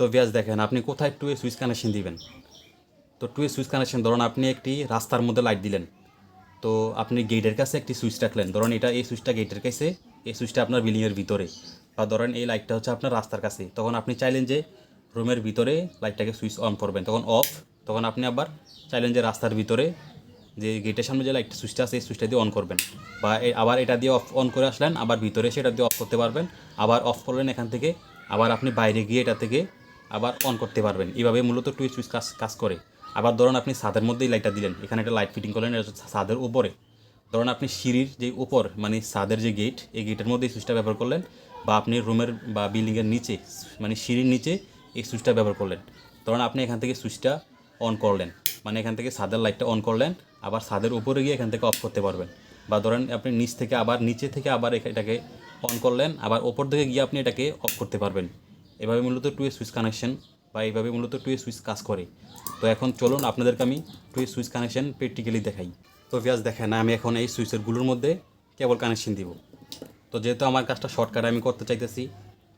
তো ব্যাস দেখেন, আপনি কোথায় টু এ সুইচ কানেকশন দিবেন? তো টু এ সুইচ কানেকশন ধরুন আপনি একটি রাস্তার মধ্যে লাইট দিলেন, তো আপনি গেটের কাছে একটি সুইচ রাখলেন, ধরুন এটা এই সুইচটা গেটের কাছে, এই সুইচটা আপনার বিল্ডিংয়ের ভিতরে, বা ধরেন এই লাইটটা হচ্ছে আপনার রাস্তার কাছে, তখন আপনি চাইলেন যে রুমের ভিতরে লাইটটাকে সুইচ অন করবেন, তখন অফ তখন আপনি আবার চাইলেন যে রাস্তার ভিতরে যে গেটের সামনে যে লাইট সুইচটা আছে, এই সুইচটা দিয়ে অন করবেন, বা আবার এটা দিয়ে অফ অন করে আসলেন, আবার ভিতরে সেটা দিয়ে অফ করতে পারবেন, আবার অফ করলেন এখান থেকে, আবার আপনি বাইরে গিয়ে এটা থেকে আবার অন করতে পারবেন। এইভাবে মূলত টু সুইচ কাজ কাজ করে। আবার ধরুন আপনি ছাদের মধ্যেই লাইটটা দিলেন, এখানে একটা লাইট ফিটিং করলেন, এটা ছাদের উপরে। ধরুন আপনি সিঁড়ির যে উপর মানে ছাদের যে গেট এই গেটের মধ্যে এই সুইচটা ব্যবহার করলেন, বা আপনি রুমের বা বিল্ডিংয়ের নিচে মানে সিঁড়ির নিচে এই সুইচটা ব্যবহার করলেন। ধরুন আপনি এখান থেকে সুইচটা অন করলেন মানে এখান থেকে ছাদের লাইটটা অন করলেন, আবার ছাদের উপরে গিয়ে এখান থেকে অফ করতে পারবেন। বা ধরেন আপনি নিচ থেকে আবার, নিচে থেকে আবার এটাকে অন করলেন, আবার ওপর দিকে গিয়ে আপনি এটাকে অফ করতে পারবেন। এভাবে মূলত টু এ সুইচ কানেকশন বা এইভাবে মূলত টু এ সুইচ কাজ করে। তো এখন চলুন আপনাদেরকে আমি two a switch connection practically দেখাই। তো ভিয়াস দেখেন, আমি এখন এই সুইচেরগুলোর মধ্যে কেবল কানেকশন দিব। তো যেহেতু আমার কাজটা শর্টকাট আমি করতে চাইতেছি,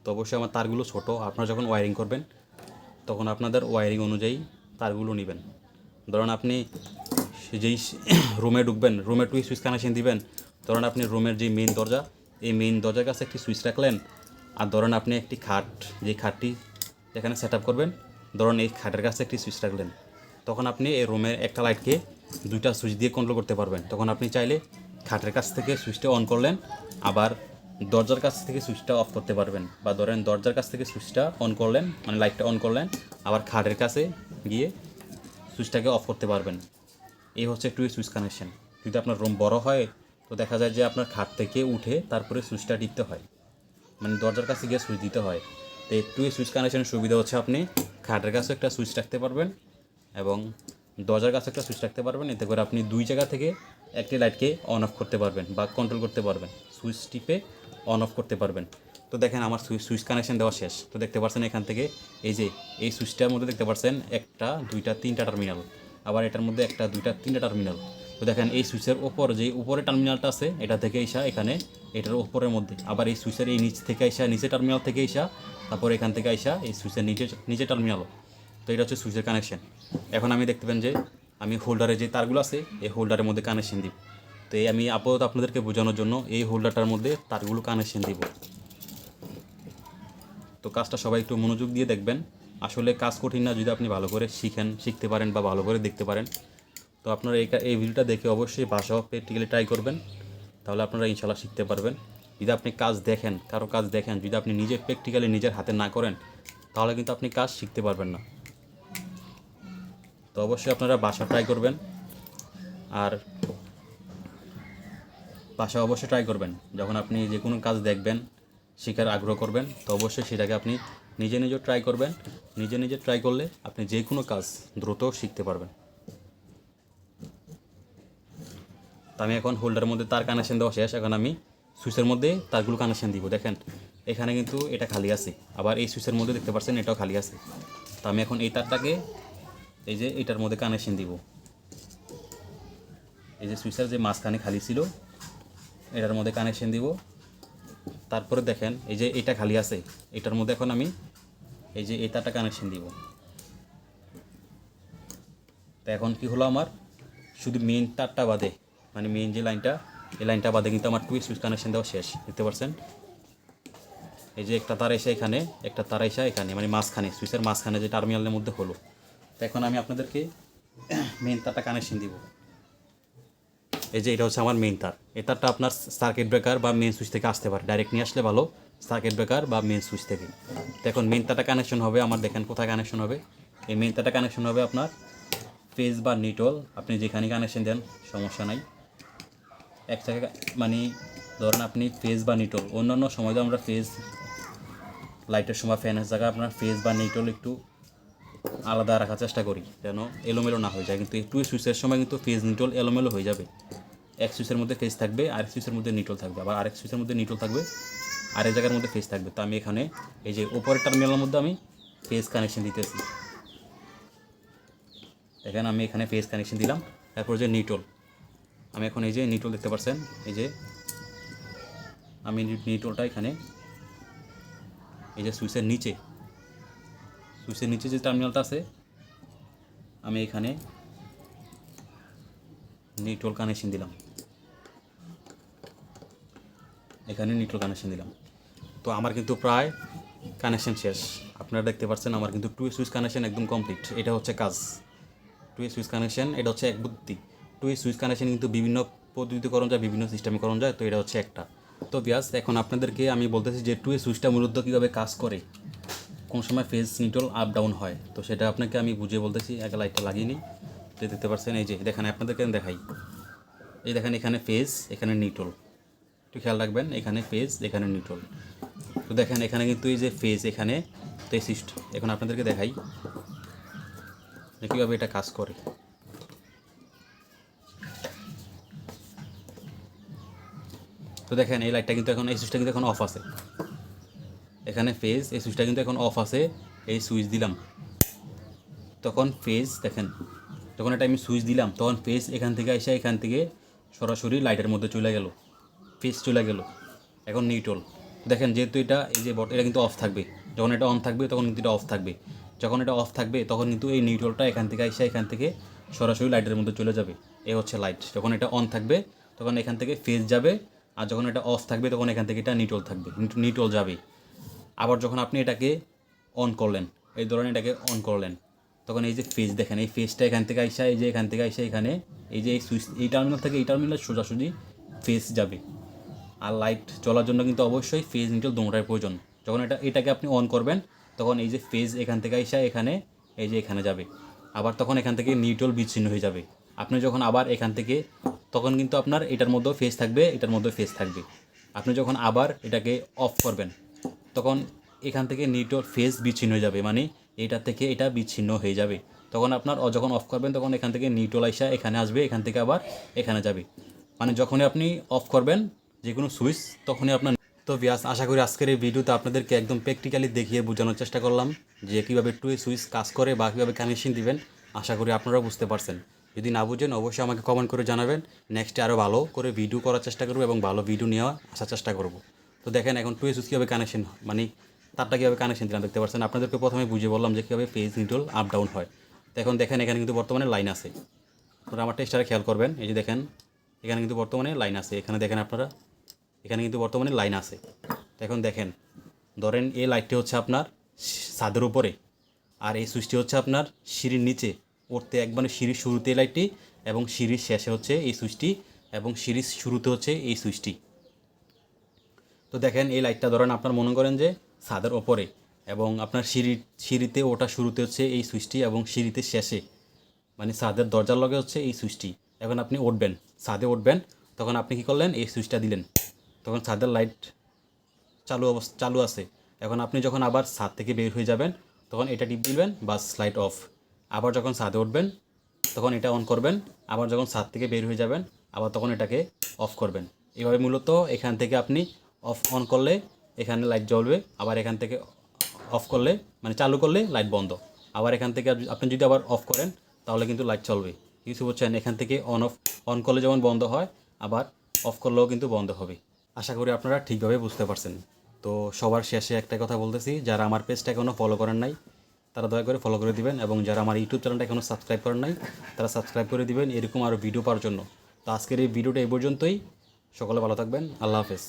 তো অবশ্যই আমার তারগুলো ছোট। আপনারা যখন ওয়ারিং করবেন, তখন আপনাদের ওয়ারিং অনুযায়ী তারগুলো নেবেন। ধরুন আপনি যেই রুমে ঢুকবেন রুমে টু সুইচ কানেকশন দিবেন, ধরুন আপনি রুমের যে মেইন দরজা, এই মেইন দরজার কাছে একটি সুইচ রাখলেন আর ধরুন আপনি একটি খাট যে খাটটি যেখানে সেট করবেন, ধরুন এই খাটের কাছে একটি সুইচ রাখলেন, তখন আপনি এই রুমের একটা লাইটকে দুইটা সুইচ দিয়ে কন্ট্রোল করতে পারবেন। তখন আপনি চাইলে খাটের কাছ থেকে সুইচটা অন করলেন, আবার দরজার কাছ থেকে সুইচটা অফ করতে পারবেন বা ধরেন দরজার কাছ থেকে সুইচটা অন করলেন মানে লাইটটা অন করলেন, আবার খাটের কাছে গিয়ে সুইচটাকে অফ করতে পারবেন। এই হচ্ছে টু সুইচ কানেকশন যদি আপনার রুম বড় হয়, তো দেখা যায় যে আপনার খাট থেকে উঠে তারপরে সুইচটা টিপতে হয়। মানে দরজার কাছে গিয়ে সুইচ দিতে হয়। তো এই টু সুইচ কানেকশনের সুবিধা হচ্ছে আপনি খাটের কাছে একটা সুইচ রাখতে পারবেন এবং দরজার কাছে একটা সুইচ রাখতে পারবেন। এতে করে আপনি দুই জায়গা থেকে একটি লাইটকে অন অফ করতে পারবেন বা কন্ট্রোল করতে পারবেন। সুইচ টিপে অন অফ করতে পারবেন। তো দেখেন আমার সুইচ সুইচ কানেকশন দেওয়া শেষ। তো দেখতে পাচ্ছেন এখান থেকে এই যে এই সুইচটার মধ্যে দেখতে পাচ্ছেন একটা, দুইটা, তিনটা টার্মিনাল আবার এটার মধ্যে একটা, দুইটা, তিনটা টার্মিনাল তো দেখেন এই সুইচের ওপর যে উপরে টার্মিনালটা আছে, এটা থেকে এসা এখানে, এটার ওপরের মধ্যে। আবার এই সুইচের এই নিচ থেকে এসা নিচে টার্মিনাল থেকে এসা, তারপর এখান থেকে এসা এই সুইচের নিচে নিচে টার্মিনাল। তো এটা হচ্ছে সুইচের কানেকশন এখন আমি দেখতে পান যে, আমি হোল্ডারে যে তারগুলো আছে, এই হোল্ডারের মধ্যে কানেকশন দিব। তো এই আমি আপাতত আপনাদেরকে বোঝানোর জন্য এই হোল্ডারটার মধ্যে তারগুলো কানেকশন দিব। তো কাজটা সবাই একটু মনোযোগ দিয়ে দেখবেন। আসলে কাজ কঠিন না, যদি আপনি ভালো করে শিখেন, শিখতে পারেন বা ভালো করে দেখতে পারেন। তো আপনারা এই এই ভিডিওটা দেখে অবশ্যই বাসাও প্র্যাকটিক্যালি ট্রাই করবেন। তাহলে আপনারা ইনশাল্লাহ শিখতে পারবেন। যদি আপনি কাজ দেখেন, কারও কাজ দেখেন, যদি আপনি নিজে প্র্যাকটিক্যালি নিজের হাতে না করেন, তাহলে কিন্তু আপনি কাজ শিখতে পারবেন না। তো অবশ্যই আপনারা বাসা ট্রাই করবেন। আর বাসা অবশ্যই ট্রাই করবেন। যখন আপনি যে কোনো কাজ দেখবেন, শেখার আগ্রহ করবেন, তো অবশ্যই সেটাকে আপনি নিজে নিজে ট্রাই করবেন। নিজে নিজে ট্রাই করলে আপনি যে কোনো কাজ দ্রুত শিখতে পারবেন। আমি এখন হোল্ডারের মধ্যে তার কানেকশন দেওয়া শেষ। এখন আমি সুইচের মধ্যে তারগুলো কানেকশন দিব, দেখেন। এখানে কিন্তু এটা খালি আছে। আবার এই সুইচের মধ্যে দেখতে পাচ্ছেন এটাও খালি আছে। তো আমি এখন এই তারটাকে এই যে এটার মধ্যে কানেকশন দিব। এই যে সুইচের যে মাঝখানে খালি ছিল, এটার মধ্যে কানেকশন দিব। তারপরে দেখেন, এই যে এটা খালি আছে, এটার মধ্যে এখন আমি এই যে এই তারটা কানেকশন দিব। তো এখন কি হলো আমার? শুধু মেন তারটা বাদে মানে মেইন যে লাইনটা এই লাইনটা বাদে কিন্তু আমার টুই সুইচ কানেকশন দেওয়া শেষ, দেখতে পাচ্ছেন এই যে একটা তার এসে এখানে, একটা তার এসে এখানে মানে মাঝখানে সুইচের মাঝখানে যে টার্মিনালের মধ্যে হলো। তো এখন আমি আপনাদেরকে মেইন তারটা কানেকশন দিব। এই যে এটা হচ্ছে আমার মেইন তার। এই তারটা আপনার সার্কিট ব্রেকার বা মেইন সুইচ থেকে আসতে পারে। ডাইরেক্ট নিয়ে আসলে ভালো সার্কিট ব্রেকার বা মেইন সুইচ থেকে। তো এখন মেইন তারটা কানেকশন হবে, আমার দেখেন কোথায় কানেকশন হবে। এই মেইন তারটা কানেকশন হবে আপনার ফেজ বা নিটল আপনি যেখানে কানেকশন দেন, সমস্যা নাই। এক জায়গায় মানে ধরেন আপনি ফেজ বা নিটল অন্যান্য সময় তো আমরা ফেজ লাইটের সময় ফ্যানের জায়গায় আপনার ফেজ বা নিটল একটু আলাদা রাখার চেষ্টা করি, যেন এলোমেলো না হয়ে যায়। কিন্তু একটু সুইচের সময় কিন্তু ফেজ নিটল এলোমেলো হয়ে যাবে। এক সুইচের মধ্যে ফেজ থাকবে, আরেক সুইচের মধ্যে নিটল থাকবে। আবার আরেক সুইচের মধ্যে নিটল থাকবে, আরেক জায়গার মধ্যে ফেজ থাকবে। তো আমি এখানে এই যে উপরের টার্মিনালের মধ্যে আমি ফেজ কানেকশন দিতেছি। দেখেন আমি এখানে ফেজ কানেকশন দিলাম। তারপর যে নিটল আমি এখন এই যে নিটল দেখতে পাচ্ছেন এই যে আমি নিটলটা এখানে, এই যে সুইচের নিচে সুইচের নিচে যে টার্মিনালটা আছে, আমি এখানে নিউট্রাল কানেকশন দিলাম। এখানে নিউট্রাল কানেকশন দিলাম। তো আমার কিন্তু প্রায় কানেকশন শেষ। আপনারা দেখতে পাচ্ছেন আমার কিন্তু টু সুইচ কানেকশন একদম কমপ্লিট এটা হচ্ছে কাজ। টু সুইচ কানেকশন এটা হচ্ছে এক বুদ্ধি। টু সুইচ কানেকশন কিন্তু বিভিন্ন পদ্ধতিতে করণ যায়, বিভিন্ন সিস্টেমে করণ যায়, তো এটা হচ্ছে একটা। তো ব্যাস এখন আপনাদেরকে আমি বলতেছি যে টু সুইচটা মূলত কীভাবে কাজ করে, কোন সময় ফেজ নিউট্রাল আপ ডাউন হয়। তো সেটা আপনাকে আমি বুঝিয়ে বলতেছি এক লাইটটা লাগিয়ে নিই। তো দেখতে পাচ্ছেন, এই যে, দেখেন, আপনাদেরকে দেখাই। এই দেখেন, এখানে ফেজ এখানে নিউট্রাল একটু খেয়াল রাখবেন, এখানে ফেজ এখানে নিউট্রাল তো দেখেন, এখানে কিন্তু এই যে ফেজ এখানে, তো এখন আপনাদেরকে দেখাই কীভাবে এটা কাজ করে। তো দেখেন, এই লাইটটা কিন্তু এখন, এই সুইচটা কিন্তু এখন অফ আছে। এখানে ফেজ এই সুইচটা কিন্তু এখন অফ আছে, এই সুইচ দিলাম। তখন ফেজ দেখেন, যখন এটা আমি সুইচ দিলাম, তখন ফেজ এখান থেকে এসে এখান থেকে সরাসরি লাইটের মধ্যে চলে গেল। ফেজ চলে গেল। এখন নিউট্রল দেখেন, যেহেতু এটা, এই যে বট এটা কিন্তু অফ থাকবে। যখন এটা অন থাকবে, তখন কিন্তু এটা অফ থাকবে। যখন এটা অফ থাকবে, তখন কিন্তু এই নিউট্রলটা এখান থেকে এসে এখান থেকে সরাসরি লাইটের মধ্যে চলে যাবে। এ হচ্ছে লাইট যখন এটা অন থাকবে, তখন এখান থেকে ফেজ যাবে। আর যখন এটা অফ থাকবে, তখন এখান থেকে এটা নিউট্রল থাকবে নিউট্রল যাবে। আবার যখন আপনি এটাকে অন করলেন, এই ধরনের এটাকে অন করলেন, তখন এই যে ফেজ দেখেন, এই ফেজটা এখান থেকে আইসা, এই যে এখান থেকে আইসা, এখানে এই যে এই সুইচ এই টার্মিনাল থেকে এই টার্মিনাল সোজাসুজি ফেজ যাবে। আর লাইট চলার জন্য কিন্তু অবশ্যই ফেজ নিউট্রাল দোনোটার প্রয়োজন। যখন এটা, এটাকে আপনি অন করবেন, তখন এই যে ফেজ এখান থেকে আইসা, এখানে এই যে এখানে যাবে। আবার তখন এখান থেকে নিউট্রাল বিচ্ছিন্ন হয়ে যাবে। আপনি যখন আবার এখান থেকে, তখন কিন্তু আপনার এটার মধ্যেও ফেস থাকবে, এটার মধ্যেও ফেস থাকবে। আপনি যখন আবার এটাকে অফ করবেন, তখন এখান থেকে নিউট্রাল ফেজ বিচ্ছিন্ন হয়ে যাবে। মানে এটা থেকে এটা বিচ্ছিন্ন হয়ে যাবে। তখন আপনার যখন অফ করবেন, তখন এখান থেকে নিউট্রাল আইসা এখানে আসবে, এখান থেকে আবার এখানে যাবে। মানে যখনই আপনি অফ করবেন যে কোনো সুইচ তখনই আপনার তো বিয়াস আশা করি আজকের এই ভিডিওতে আপনাদেরকে একদম প্র্যাকটিক্যালি দেখিয়ে বোঝানোর চেষ্টা করলাম যে কীভাবে টু সুইচ কাজ করে বা কীভাবে কানেকশন দিবেন। আশা করি আপনারাও বুঝতে পারছেন। যদি না বুঝেন, অবশ্যই আমাকে কমেন্ট করে জানাবেন। নেক্সটে আরও ভালো করে ভিডিও করার চেষ্টা করব এবং ভালো ভিডিও নিয়ে আসার চেষ্টা করব। তো দেখেন এখন টু সুইচ কীভাবে কানেকশন মানে তারটা কীভাবে কানেকশন দিলাম দেখতে পাচ্ছেন। আপনাদেরকে প্রথমে বুঝিয়ে বললাম যে কীভাবে ফেজ নিউট্রাল আপ ডাউন হয়। তো এখন দেখেন, এখানে কিন্তু বর্তমানে লাইন আছে। আপনারা আমার টেস্টারে খেয়াল করবেন, এই যে দেখেন, এখানে কিন্তু বর্তমানে লাইন আছে। এখানে দেখেন আপনারা, এখানে কিন্তু বর্তমানে লাইন আছে। তো এখন দেখেন, ধরেন এই লাইটটি হচ্ছে আপনার ছাদের উপরে, আর এই সুইচটি হচ্ছে আপনার সিঁড়ির নিচে। উঠতে একবারে সিঁড়ির শুরুতে লাইটটি এবং সিঁড়ির শেষে হচ্ছে এই সুইচটি এবং সিঁড়ির শুরুতে হচ্ছে এই সুইচটি তো দেখেন এই লাইটটা ধরেন আপনার মনে করেন যে ছাদের ওপরে এবং আপনার সিঁড়ি, সিঁড়িতে ওটা শুরুতে হচ্ছে এই সুইচটি এবং সিঁড়িতে শেষে মানে ছাদের দরজার লগে হচ্ছে এই সুইচটি এখন আপনি উঠবেন, ছাদে উঠবেন, তখন আপনি কি করলেন? এই সুইচটা দিলেন। তখন ছাদের লাইট চালু অবস্থা, চালু আছে। এখন আপনি যখন আবার ছাদ থেকে বের হয়ে যাবেন, তখন এটা টিপ দিবেন, বাস লাইট অফ আবার যখন ছাদে উঠবেন, তখন এটা অন করবেন, আবার যখন ছাদ থেকে বের হয়ে যাবেন, আবার তখন এটাকে অফ করবেন। এভাবে মূলত এখান থেকে আপনি অফ অন করলে এখানে লাইট জ্বলবে, আবার এখান থেকে অফ করলে মানে চালু করলে লাইট বন্ধ। আবার এখান থেকে আপনি যদি আবার অফ করেন, তাহলে কিন্তু লাইট চলবে। কিছু বুঝছেন? এখান থেকে অন অফ অন করলে যেমন বন্ধ হয়, আবার অফ করলেও কিন্তু বন্ধ হবে। আশা করি আপনারা ঠিকভাবে বুঝতে পারছেন। তো সবার শেষে একটা কথা বলতেছি, যারা আমার পেজটা এখনও ফলো করেন নাই তারা দয়া করে ফলো করে দিবেন এবং যারা আমার ইউটিউব চ্যানেলটা এখনও সাবস্ক্রাইব করেন নাই, তারা সাবস্ক্রাইব করে দিবেন এরকম আরও ভিডিও পাওয়ার জন্য। তো আজকের এই ভিডিওটা এই পর্যন্তই। সকলে ভালো থাকবেন। আল্লাহ হাফেজ।